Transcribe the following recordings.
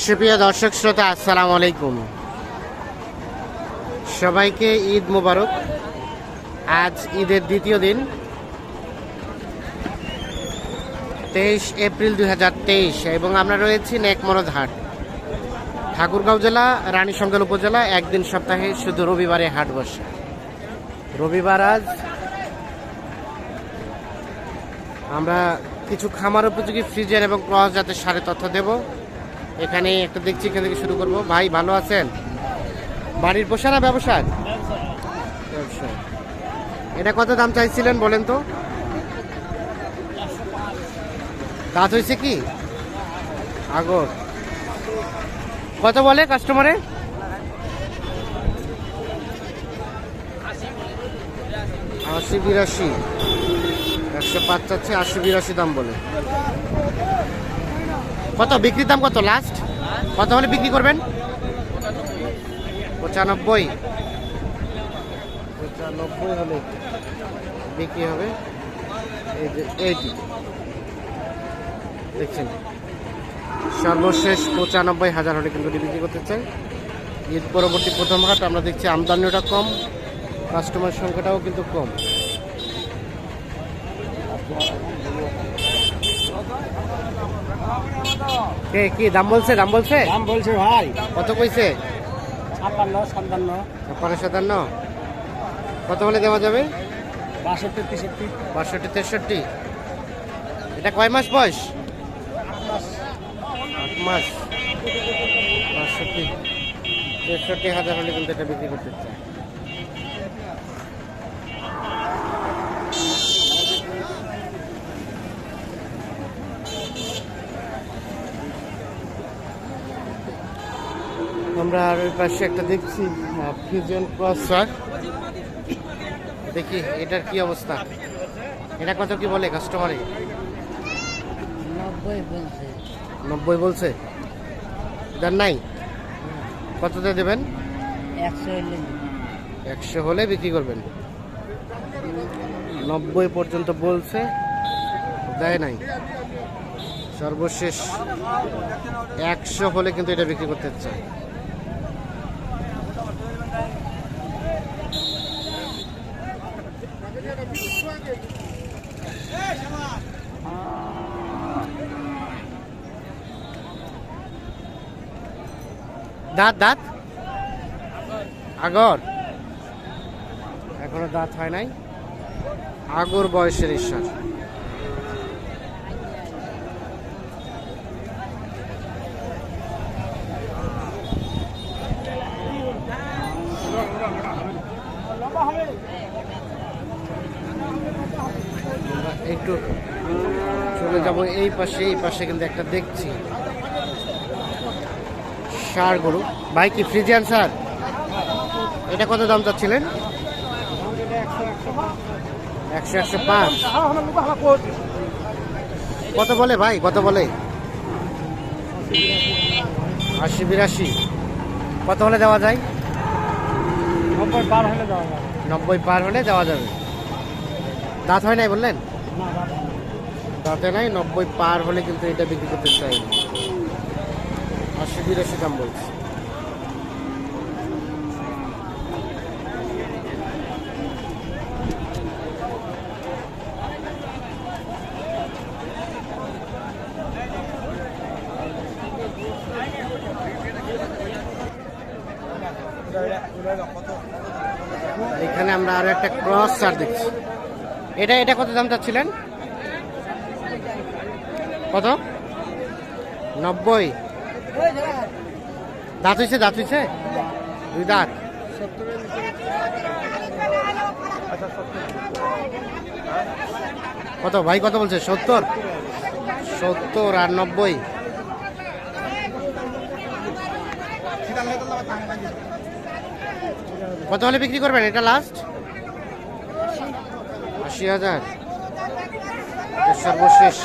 সুপ্রিয় দর্শক শ্রোতা, আসসালামু আলাইকুম। সবাইকে ঈদ মোবারক। আজ ঈদের দ্বিতীয় দিন। তেইশ এপ্রিল দুই এবং আমরা রয়েছি নেকমরদ হাট। ঠাকুরগাঁও জেলা রানীশঙ্কর উপজেলা, একদিন সপ্তাহে শুধু রবিবারে হাট বসে। রবিবার আজ আমরা কিছু খামার উপযোগী ফ্রিজের এবং ক্রস জাতের সারে তথ্য দেব। এখানে একটা দেখছি, এখান থেকে শুরু করব। ভাই, ভালো আছেন? বাড়ির পোষা না ব্যবসা ব্যবসা এটা কত দাম চাইছিলেন বলেন তো? দাঁত হয়েছে কি? আগর। কত বলে কাস্টমারে আশি বিরাশি। একশো পাঁচ চাচ্ছে আশি বিরাশি দাম বলে। কত? বিক্রির দাম কত? লাস্ট কত হলে বিক্রি করবেন? পঁচানব্বই। পঁচানব্বই হলে বিক্রি হবে। এই যে এইটি। দেখছেন? সর্বশেষ পঁচানব্বই হাজার হলে কিন্তু বিক্রি করতে চাই। ঈদ পরবর্তী প্রথম হাট আমরা দেখছি আমদানিটা কম কাস্টমার সংখ্যাটাও কিন্তু কম। কে কি দাম বলছে দাম বলছে? দাম বলছে ভাই। কত কইছে? ছাপ্পান্ন সাতান্ন। ছাপ্পান্ন সাতান্ন। কত হলে দেওয়া যাবে? বাষট্টি তেষট্টি। বাষট্টি তেষট্টি। এটা কয় মাস বয়স? আট মাস। বাষট্টি তেষট্টি হাজার হলে কিন্তু এটা বিক্রি করতে চাই আমরা আর ওই পাশে একটা দেখছি ফিউজন ক্রস ট্রাক দেখি এটার কি অবস্থা? এটা কত কি বলে কাস্টমারে নব্বই বলছে। দেন নাই? কততে দেবেন? একশো হলে বিক্রি করবেন। নব্বই পর্যন্ত বলছে দেয় নাই। সর্বশেষ একশো হলে কিন্তু এটা বিক্রি করতে চায়। দাঁত দাঁত? আগর। এখনও দাঁত হয় নাই। আগর বয়সের ঈশ্বর আমরা একটু চলে যাব এই পাশে এই পাশে কিন্তু একটা দেখছি। সার গরু। ভাই কি ফ্রিজিয়ান সার? এটা কত দাম চাচ্ছিলেন? একশো একশো পাঁচ। কত বলে ভাই? কত বলে? আশি বিরাশি। কত হলে দেওয়া যায়? নব্বই পার হলে দেওয়া যাবে নব্বই পার হলে দেওয়া যাবে। দাঁত হয় নাই বললেন? না দাঁতে নাই, নব্বই পার হলে কিন্তু এটা বিক্রি করতে চাই। আশি বিরাশি দাম বলছি। এখানে আমরা আরও একটা ক্রস চার দেখছি। এটা এটা কত দাম চাচ্ছিলেন? কত? নব্বই। দাঁত হয়েছে দাঁত হয়েছে দুই দাঁত। কত? ভাই, কত বলছে? সত্তর। সত্তর আর নব্বই। কত হলে বিক্রি করবেন? এটা লাস্ট আশি হাজার। সর্বশেষ।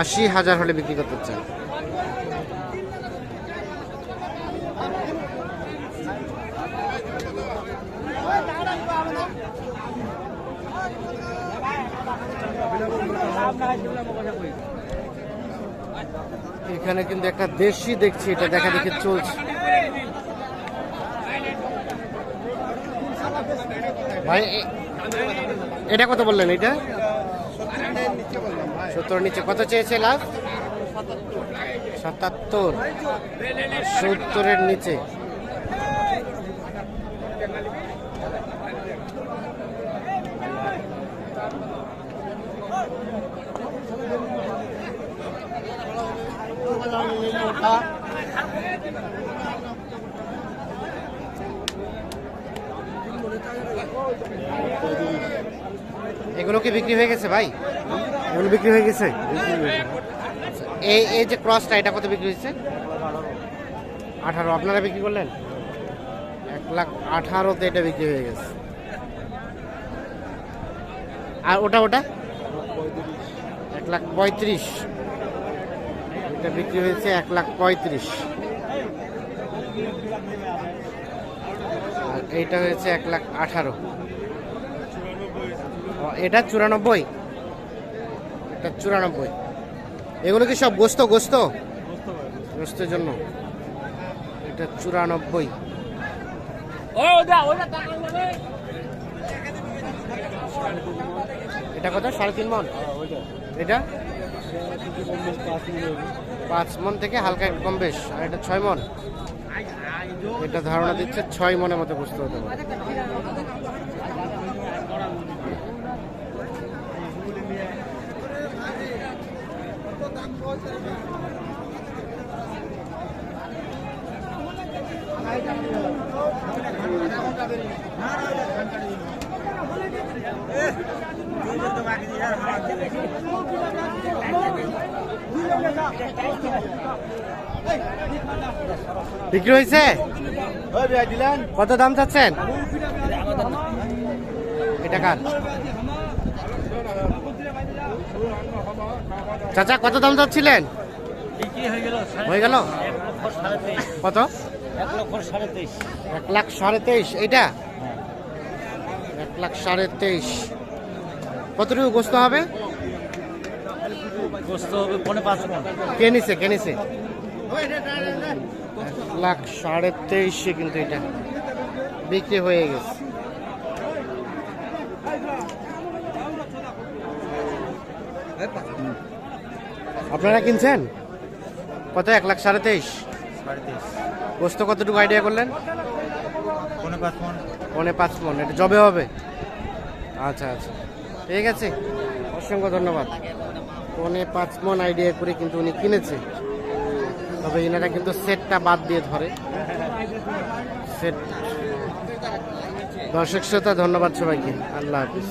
আশি হাজার হলে বিক্রি করতে চান। এখানে কিন্তু একটা দেশি দেখছি, এটা দেখা দেখে চলছে। ভাই এটা কত বললেন এটা সত্তর নিচে কত চেয়েছে লাভ সাতাত্তর। সত্তরের নিচে। এগুলো কি বিক্রি হয়ে গেছে ভাই? এগুলো বিক্রি হয়ে গেছে। এই এই যে ক্রসটা এটা কত বিক্রি হয়েছে? আঠারো। আপনারা বিক্রি করলেন? এক লাখ আঠারোতে এটা বিক্রি হয়ে গেছে। আর ওটা ওটা? এক লাখ পঁয়ত্রিশ। এটা বিক্রি হয়েছে এক লাখ পঁয়ত্রিশ। এইটা হয়েছে এক লাখ আঠারো। এটা চুরানব্বই? এটা চুরানব্বই। এগুলো কি সব গোস্ত গোস্ত? গোস্তের জন্য। এটা চুরানব্বই। এটা কত? সাড়ে তিন মন? এটা? পাঁচ মন থেকে হালকা একটু কম বেশ আর এটা ছয় মন। এটা ধারণা দিচ্ছে ছয় মনের মতো বুঝতে হতে বিক্রি হয়েছে? কত দাম চাচ্ছেন? এটা কার? চাচা কত দাম চাচ্ছিলেন? হয়ে গেল হয়ে কত? এক লাখ সাড়ে তেইশ। এইটা এক লাখ সাড়ে তেইশ। কতটুকু গোস্ত হবে? গোস্ত হবে পনেরো পাঁচ মন কে নিছে কে নিছে? লাখ সাড়ে তেইশে কিন্তু এটা বিক্রি হয়ে গেছে। আপনারা কিনছেন? কত এক লাখ সাড়ে তেইশ? গোস্ত কতটুকু আইডিয়া করলেন? পনেরো পাঁচ মন পনে পাঁচ মন এটা জবে হবে? আচ্ছা আচ্ছা। ঠিক আছে অসংখ্য ধন্যবাদ। ফোনে পাঁচ মন আইডিয়া করে কিন্তু উনি কিনেছে। তবে এনারা কিন্তু সেটটা বাদ দিয়ে ধরে। সেট দর্শক শ্রোতা, ধন্যবাদ সবাইকে। আল্লাহ হাফিজ।